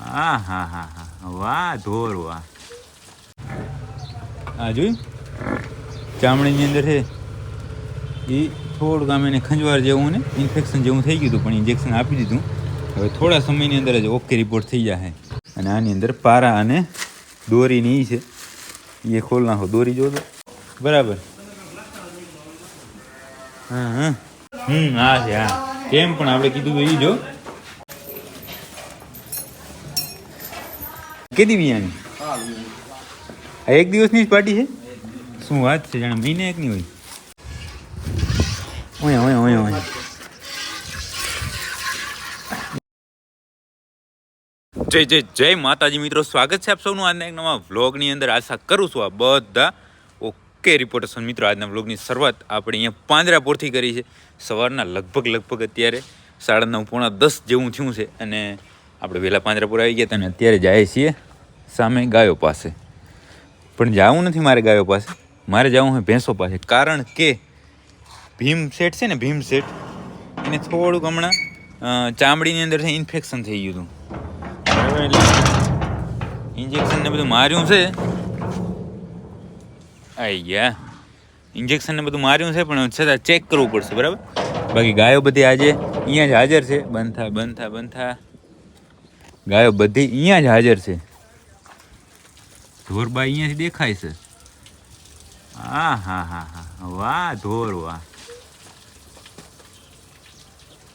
હા હા હા હા. વાહ, ધોર, વાહ. આ જોયું? ચામડીની અંદર છે. એ થોડુંક આમ એને ખંજવાર જેવું ને ઇન્ફેક્શન જેવું થઈ ગયું હતું, પણ ઇન્જેક્શન આપી દીધું. હવે થોડા સમયની અંદર જ ઓકે રિપોર્ટ થઈ જશે અને આની અંદર પારા અને દોરીની છે. એ ખોલ નાખો, દોરી જો બરાબર. હા હા. હમ હા છે, હા. કેમ પણ આપણે કીધું તો એ જો કેદી વિયાની આ એક દિવસની જ પાર્ટી છે? શું વાત છે, જાણે મહિને એકની હોય. ઓય ઓય ઓય ઓય. જય જય જય માતાજી મિત્રો. સ્વાગત છે આપ સૌનું આજના એક નવા વ્લોગની અંદર. આશા કરું છું આ બધા ઓકે રિપોર્ટર્સ મિત્રો, આજના વ્લોગની શરૂઆત આપણે અહીંયા પાંજરાપોરથી કરી છે. સવારના લગભગ લગભગ અત્યારે સાડા નવ પોણા દસ જેવું થયું છે અને આપણે વહેલા પાંજરાપુર આવી ગયા અને અત્યારે જાય છીએ સામે ગાયો પાસે. પણ જવું નથી મારે ગાયો પાસે. મારે જવું હોય ભેંસો પાસે. કારણ કે ભીમ શેઠ છે ને, ભીમ શેઠ, એને થોડુંક હમણાં ચામડીની અંદર છે ઇન્ફેક્શન થઈ ગયું હતું. એટલે ઇન્જેક્શન ને બધું માર્યું છે. આઈ ગયા. ઇન્જેક્શન ને બધું માર્યું છે, પણ છતાં ચેક કરવું પડશે, બરાબર? બાકી ગાયો બધી આજે અહીંયા જ હાજર છે. બંધ બંધ બંધ ગાયો બધી અહીંયા જ હાજર છે. ધોરબા અહીંયાથી દેખાય છે. હા હા હા હા. વાહ ધોર વાહ.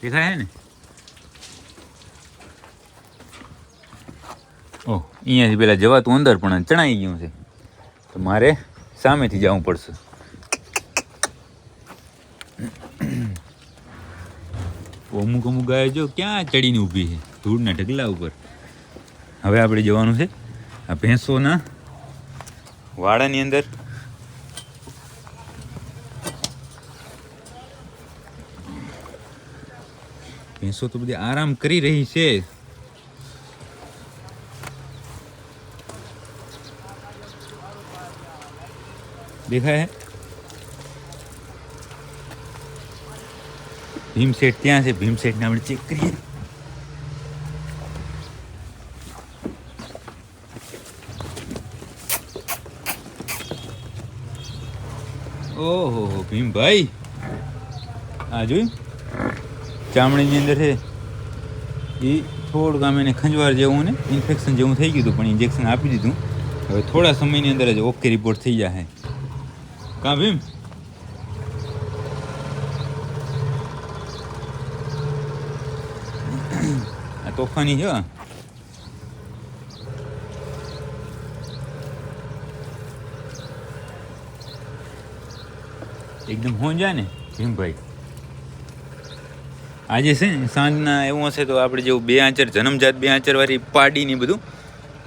દેખાય ને? ઓહ, અહીંયાથી પેલા જવાતું અંદર પણ ચણાઈ ગયું છે. તો મારે સામેથી જવું પડશે. અમુક અમુક ગાય જો ક્યાં ચડીને ઊભી છે? ધૂળના ઢગલા ઉપર. હવે આપણે જવાનું છે આ ભેંસોના વાડાની અંદર. ભેંસો તો બધી આરામ કરી રહી છે. દેખાય છે ભીમસેટ ત્યાં છે, ભીમસેટને આપણે ચેક કરીએ ઓહો હો ભીમભાઈ આ જોયું? ચામડીની અંદર છે. એ થોડુંક આમ એને ખંજવાર જેવું ને ઇન્ફેક્શન જેવું થઈ ગયું હતું, પણ ઇન્જેક્શન આપી દીધું. હવે થોડા સમયની અંદર જ ઓકે રિપોર્ટ થઈ જશે કાં ભીમ? આ તોફાની છે એકદમ હોંજા ને? ભીમભાઈ. આજે છે ને સાંજના એવું હશે તો આપણે જેવું બે આંચર, જન્મજાત બે આંચરવાળી પાડી ને બધું,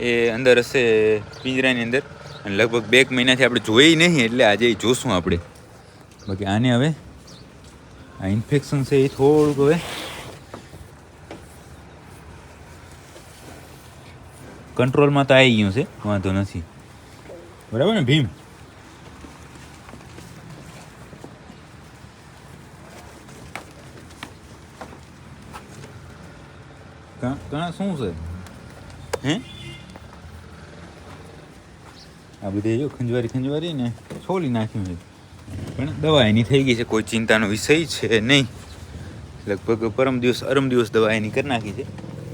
એ અંદર હશે પિંજરાની અંદર. અને લગભગ બે એક મહિનાથી આપણે જોઈ નહીં, એટલે આજે એ જોશું આપણે. બાકી આને હવે આ ઇન્ફેક્શન છે એ થોડુંક હવે કંટ્રોલમાં તો આવી ગયું છે, વાંધો નથી. બરાબર ને, ભીમ? કાં શું છે? હે? આ બધી જો ખંજવારી ખંજવારી ને છોલી નાખ્યું છે. પણ દવા એની થઈ ગઈ છે કોઈ ચિંતાનો વિષય છે નહીં. લગભગ પરમ દિવસ અરમ દિવસ દવા એની કરી નાખી છે.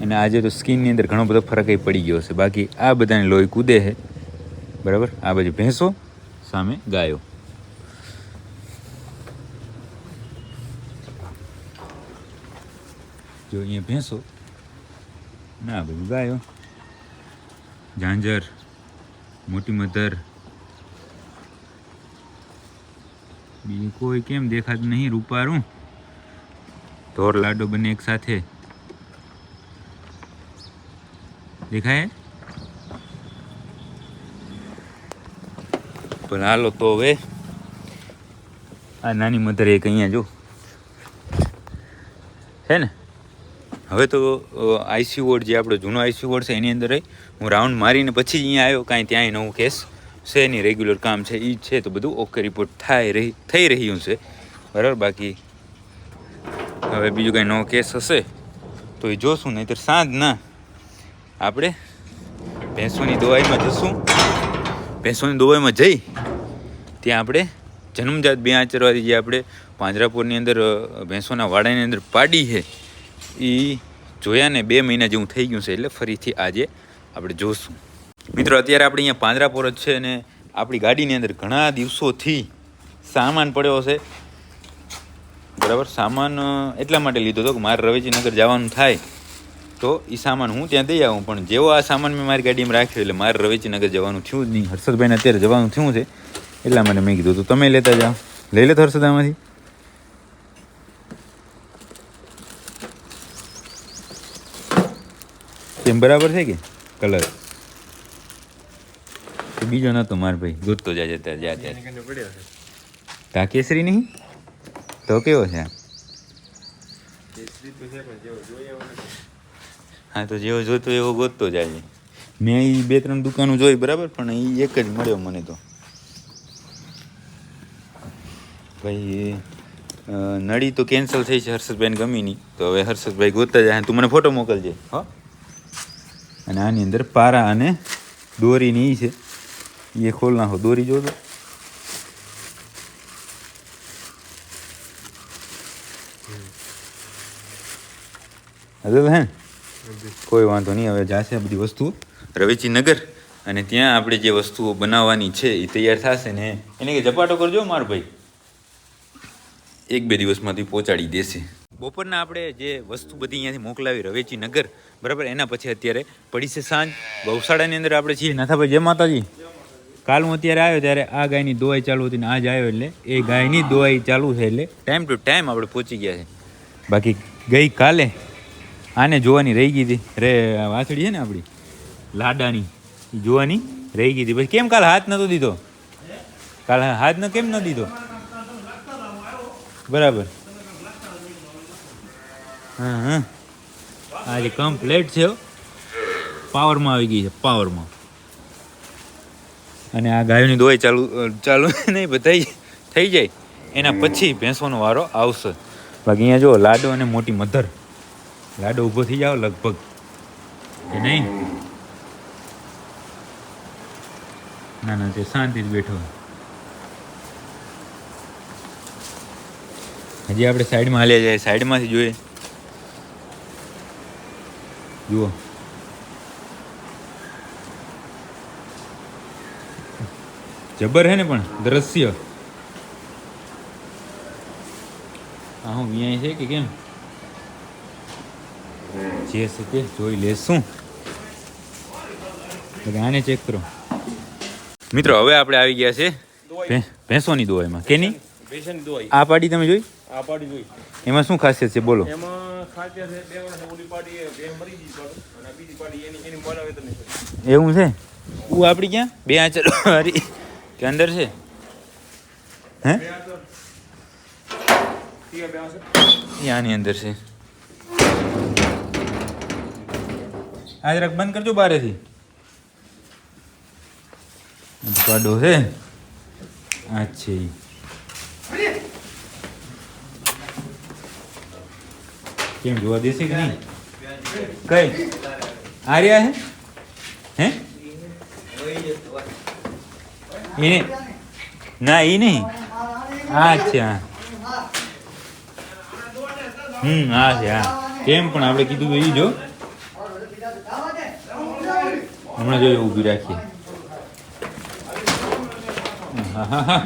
અને આજે તો સ્કિનની અંદર ઘણો બધો ફરક એ પડી ગયો છે. બાકી આ બધાને લોહી કૂદે છે. બરાબર? આ બાજુ ભેંસો સામે ગાયો. જો અહીંયા ભેંસો ના, બધું ગાયો. ઝાંઝર મોટી મધર. બીજું કોઈ કેમ દેખાતું નહીં, રૂપારું. ધોર લાડો બને એક સાથે. દેખાય? પણ હાલો તો હવે, આ નાની મધર એક અહીંયા જો. હે ને? હવે તો આઈસીયુ વોર્ડ જે આપણો જૂનો આઈસીયુ વોર્ડ છે, એની અંદર હું રાઉન્ડ મારીને પછી અહીંયા આવ્યો, કાંઈ ત્યાંય નવું કેસ છે નહીં રેગ્યુલર કામ છે એ છે, તો બધું ઓકે રિપોર્ટ થાય રહી, થઈ રહ્યું છે. બરાબર, બાકી હવે બીજું કાંઈ નવો કેસ હશે, તો એ જોશું, નહીંતર સાંજ ના આપણે ભેંસોની દવાઈમાં જશું. ભેંસોની દવાઈમાં જઈ, ત્યાં આપણે જન્મજાત બે આચરવાથી જે આપણે પાંજરાપુરની અંદર ભેંસોના વાડાની અંદર પાડી છે એ જોયા ને બે મહિના જેવું થઈ ગયું છે એટલે ફરીથી આજે આપણે જોશું. મિત્રો, અત્યારે આપણે અહીંયા પાંજરાપુર જ છે અને આપણી ગાડીની અંદર ઘણા દિવસોથી સામાન પડ્યો છે. બરાબર, સામાન એટલા માટે લીધો હતો કે મારે રવેજીનગર જવાનું થાય તો એ સામાન હું ત્યાં દઈ આવું. પણ જેવો આ સામાન મેં મારી ગાડીમાં રાખ્યો એટલે મારે રવેચીનગર જવાનું થયું જ નહીં. હર્ષદભાઈને અત્યારે જવાનું થયું છે. એટલા માટે મેં કીધું, તો તમે લેતા જાઓ. લઈ લેતો હર્ષદ આમાંથી. કેમ બરાબર છે કે? કલર. બીજો નતો માર ભાઈ ગોતતો જાય ત્યાં જ્યાં ત્યાં તા કેસરી નહીં? તો કેવો છે હા તો જેવો જોતો એવો ગોતતો જાય મેં એ બે ત્રણ દુકાનો જોઈ બરાબર પણ એ એક જ મળ્યો મને તો. ભાઈ નળી તો કેન્સલ થઈ છે હર્ષદભાઈને ગમી નહીં તો હવે હર્ષદભાઈ ગોતતા જાય તું મને ફોટો મોકલજે હો. અને આની અંદર પારા અને દોરીની એ છે એ ખોલ નાખો દોરી જોતો હજુ હે કોઈ વાંધો નહીં, હવે જાશે બધી વસ્તુ રવેચી નગર અને ત્યાં આપણે જે વસ્તુઓ બનાવવાની છે એ તૈયાર થશે ને એને કે ઝપાટો કરજો મારો ભાઈ. એક બે દિવસમાંથી પહોંચાડી દેશે. બપોરના આપણે જે વસ્તુ બધી અહીંયાથી મોકલાવી રવેચી નગર, બરાબર? એના પછી અત્યારે પડી છે સાંજ. ગૌશાળાની અંદર આપણે છીએ નાથાભાઈ, જય માતાજી. કાલ હું અત્યારે આવ્યો ત્યારે આ ગાયની દોવાઈ ચાલુ હતી ને આજ આવ્યો એટલે એ ગાયની દોવાઈ ચાલુ છે એટલે ટાઈમ ટુ ટાઈમ આપણે પહોંચી ગયા છે. બાકી ગઈ કાલે આને જોવાની રહી ગઈ હતી. રે વાછડી છે ને આપણી? લાડાની. જોવાની રહી ગઈ હતી. પછી કેમ કાલ હાથ નહોતો દીધો? કાલ હાથ ન કેમ ન દીધો? બરાબર. હા હા. આજે કમ્પ્લેટ છે પાવરમાં આવી ગઈ છે, પાવરમાં. અને આ ગાયોની દોઈ ચાલુ ચાલુ નહીં બધાઈ થઈ જાય એના પછી ભેંસોનો વારો આવશે. બાકી અહીંયા જો લાડો અને મોટી મધર. લાડો ઊભો થઈ જાઓ લગભગ. કે નહીં? ના ના, તે શાંતિ જ બેઠો. હજી આપણે સાઈડમાં હાલ્યા જાય, સાઈડમાંથી જોઈએ. જુઓ જબર હે ને પણ દ્રશ્ય. આ હું વિયાય છે કે કેમ? જે છે તે જોઈ લેશું. આને ચેક કરો. મિત્રો હવે આપણે આવી ગયા છે ભેંસોની દોવાઈમાં કેની? દોઈ આ પાડી તમે જોઈ? આ પાડી જોઈ. એમાં શું ખાસિયત છે? બોલો. એમાં ખાસિયત છે બે વર્ષ ઓલી પાડી બે મરી ગઈ પાડો. અને બીજી પાડી એની એની મોડા વેતન નહીં એવું છે? ઉ આપણી ક્યાં? બે આંચર હારી કે અંદર છે? હે? એ આની અંદર છે. આ જરાક બંધ કરજો બારેથી. પાડો છે. આ છે ઈ. કેમ જોવા દેશે કે નહીં? કઈ? આર્યા હે? હે? એને ના એ નહીં? અચ્છા. હમ હા છે, હા. કેમ પણ આપણે કીધું ઈ જો હમણાં જોઈએ ઊભી રાખીએ. હા હા હા.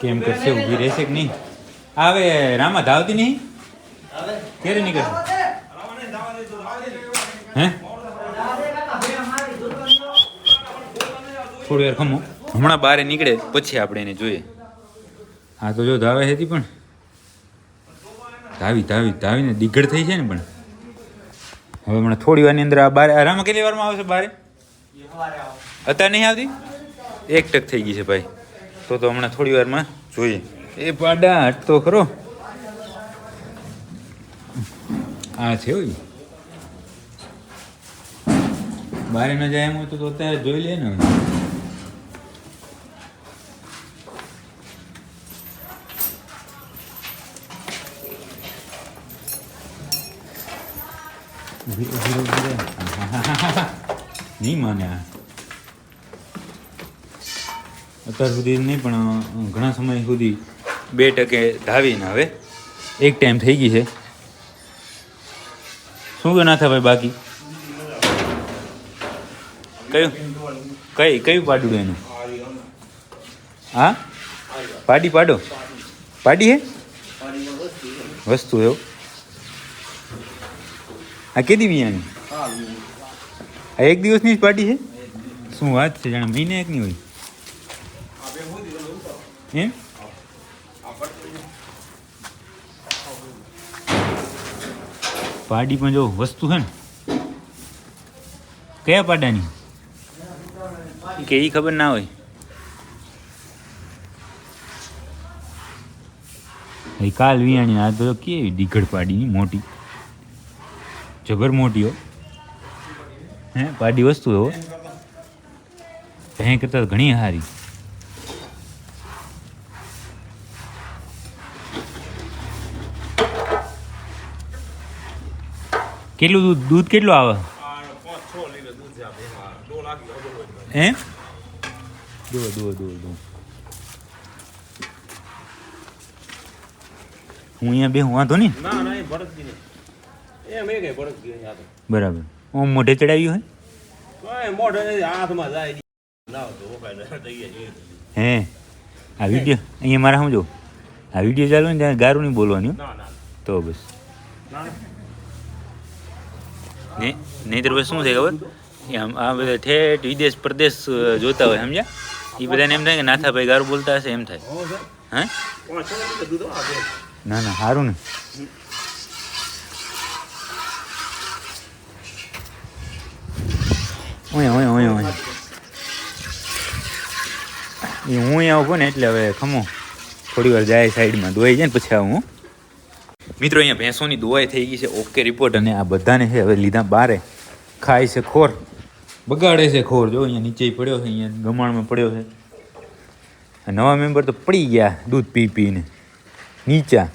કેમ કરશે, ઊભી રહેશે કે નહીં? આવે, રામા, ધાવતી નહીં? ક્યારે નીકળશે? હે? થોડી વાર ખમો. હમણાં બારે નીકળે, પછી આપણે એને જોઈએ. હા, તો જો ધાવે હતી પણ. ધાવી ધાવી, ધાવીને દિગડ થઈ છે ને પણ. હવે હમણાં થોડી વારની અંદર આ બારે આરામ કેટલી વારમાં આવશે બારે? અત્યારે નહીં આવતી? એક ટક થઈ ગઈ છે ભાઈ. તો તો હમણાં થોડી વારમાં જોઈએ. એ પાડા હટતો ખરો. આ છે હોય બારે ન જાય એમ તો અત્યારે જોઈ લે ને. નહીં માને આ. અત્યાર સુધી નહીં, પણ ઘણા સમય સુધી બે ટકે ધાવીને હવે. એક ટાઈમ થઈ ગઈ છે. શું કે ના થાય બાકી? કયું? કઈ, કયું પાડું એનું? હા? પાડી પાડો. પાડી હે? વસ્તુ એવું? આ કેદી વિયાની આ એક દિવસની જ પાર્ટી છે શું વાત છે, જાણે મહિને એકની હોય. એમ પાડી પણ જો વસ્તુ છે ને કયા પાડાની? કે એ ખબર ના હોય. કાલ વિયાણી આ તો કેવી દીઘડ પાડીની મોટી? જબર મોટી હો. હે પાડી વસ્તુ એવો ભેં કરતાં તો ઘણી સારી કેટલું દૂધ દૂધ કેટલું આવે? હોય. હે? દો દો દો દો હું અહીંયા બે વાંધો નહીં. બરાબર. હું મોઢે ચડાવ્યું જાય હે આ વીડિયો અહીંયા મારા સમજો. આ વીડિયો ચાલુ ને ત્યાં ગારું નહીં બોલવાનું તો બસ. ના ને નહીંતર પછી શું થાય ખબર? એ આમ આ બધા ઠેઠ વિદેશ પ્રદેશ અ, જોતા હોય સમજ્યા? એ બધાને એમ થાય કે નાથાભાઈ ગારું બોલતા હશે એમ થાય. હો? સર હે પાંચ છ લીટર દૂધ હો આ ભેંસ. ના ના સારું ને. ઓય ઓય ઓય ઓય. એ હું અહીંયા ઊભો ને એટલે હવે ખમો. થોડી વાર જાય સાઈડમાં ધોઈ જાય ને પછી આવું હું. મિત્રો, અહીંયા ભેંસોની દોવાઈ થઈ ગઈ છે. ઓકે રિપોર્ટ અને આ બધાને છે, હવે લીધા બારે. ખાય છે ખોર. બગાડે છે ખોર. જો, અહીંયા નીચે પડ્યો છે, અહીંયા ગમાણમાં પડ્યો છે. આ નવા મેમ્બર તો પડી ગયા દૂધ પી પીને. નીચા.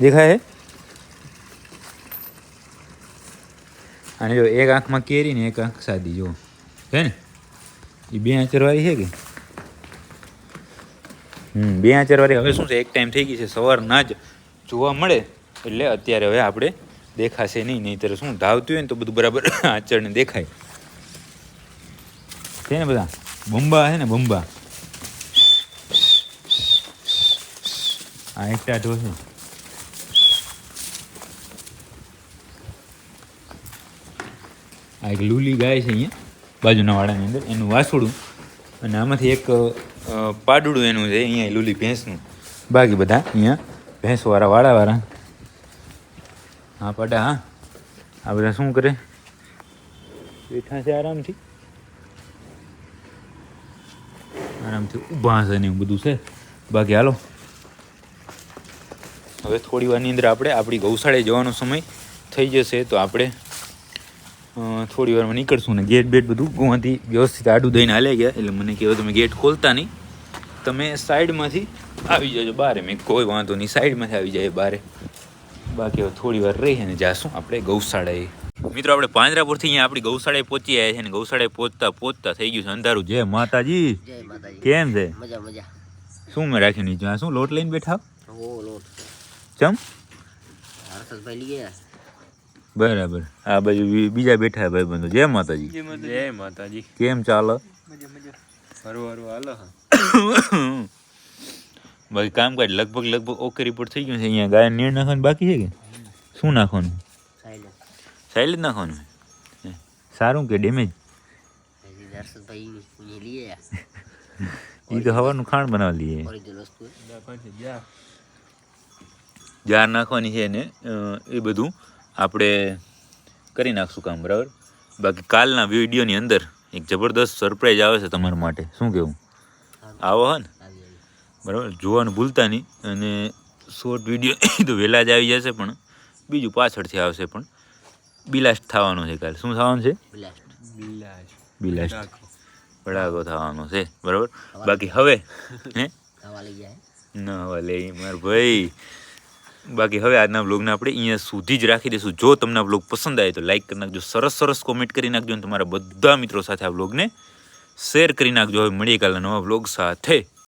દેખાય હે અને જો એક આંખમાં કેરી ને એક આંખ સાદી, જો. છે ને? એ બે આંચરવાળી છે કે? બે આંચરવાળી હવે શું છે? એક ટાઈમ થઈ ગઈ છે, સવારના જ જોવા મળે. એટલે અત્યારે હવે આપણે દેખાશે નહીં, નહીંતર શું, ધાવતું હોય ને તો બધું બરાબર આંચરને દેખાય. છે ને બધા? બંબા છે ને, બંબા. આ એકટા ઢો છે. આ એક લૂલી ગાય છે અહીંયા, બાજુના વાડાની અંદર, એનું વાસુડું. અને આમાંથી એક પાડુડું એનું છે, અહીંયા લૂલી ભેંસનું. બાકી બધા અહીંયા ભેંસવાળા, વાળાવાળા. હા, પાડા, હા. આ બધા શું કરે? બેઠા છે આરામથી. આરામથી ઊભા છે ને એવું બધું છે. બાકી હાલો. હવે થોડી વાર અંદર આપણે આપણી ગૌશાળે જવાનો સમય થઈ જશે, તો આપણે થોડી વારમાં નીકળશું ને ગેટ બેટ બધું ગુવાથી વ્યવસ્થિત આડું દઈને હાલે ગયા. એટલે મને કહેવાય તમે ગેટ ખોલતા નહીં. તમે સાઈડમાંથી આવી જજો બારે. મેં કોઈ વાંધો નહીં સાઈડમાંથી આવી જાય બારે. બાકી હવે થોડી વાર રહી અને જાશું આપણે ગૌશાળાએ. મિત્રો આપણે પાંજરાપુરથી અહીંયા આપણી ગૌશાળાએ પહોંચી આવ્યા છે અને ગૌશાળાએ પહોંચતા પહોંચતા થઈ ગયું છે અંધારું. જય માતાજી. જય માતાજી. કેમ છે? મજા મજા. શું મેં રાખ્યું નીચે શું? લોટ લઈને બેઠા ચમ? હર્ષદભાઈ લઈ ગયા? બરાબર. આ બાજુ બીજા બેઠા ભાઈ બંધો જય માતાજી. જય માતાજી. કેમ ચાલે? હરવા હરવા. હાલો બાકી કામકાજ લગભગ લગભગ ઓકે રિપોર્ટ થઈ ગયું છે. અહીંયા ગાય નીર નાખવાનું બાકી છે કે? શું નાખવાનું? સાયલેન્ટ જ નાખવાનું? સારું કે ડેમેજ એ તો હવાનું ખાણ બનાવી લઈએ જાર નાખવાની છે ને એ બધું. આપણે કરી નાખશું કામ બરાબર? બાકી કાલના વિડીયોની અંદર એક જબરદસ્ત સરપ્રાઈઝ આવે છે તમારા માટે. શું કેવું? આવો હે ને. બરાબર? જોવાનું ભૂલતા નહીં. અને શોર્ટ વીડિયો તો વહેલા જ આવી જશે પણ બીજું પાછળથી આવશે પણ બિલાસ્ટ થવાનો છે કાલે. શું થવાનું છે? બિલાસ્ટ ભડાકો થવાનો છે. બરાબર? બાકી હવે હે? લઈ ન હવે લે માર ભાઈ. બાકી હવે આજના બ્લોગને આપણે અહીંયા સુધી જ રાખી દઈશું. જો તમને આ બ્લોગ પસંદ આવે તો લાઈક કરી નાખજો, સરસ સરસ કોમેન્ટ કરી નાખજો અને તમારા બધા મિત્રો સાથે આ બ્લોગને શેર કરી નાખજો. હવે મળીએ કાલના નવા બ્લોગ સાથે.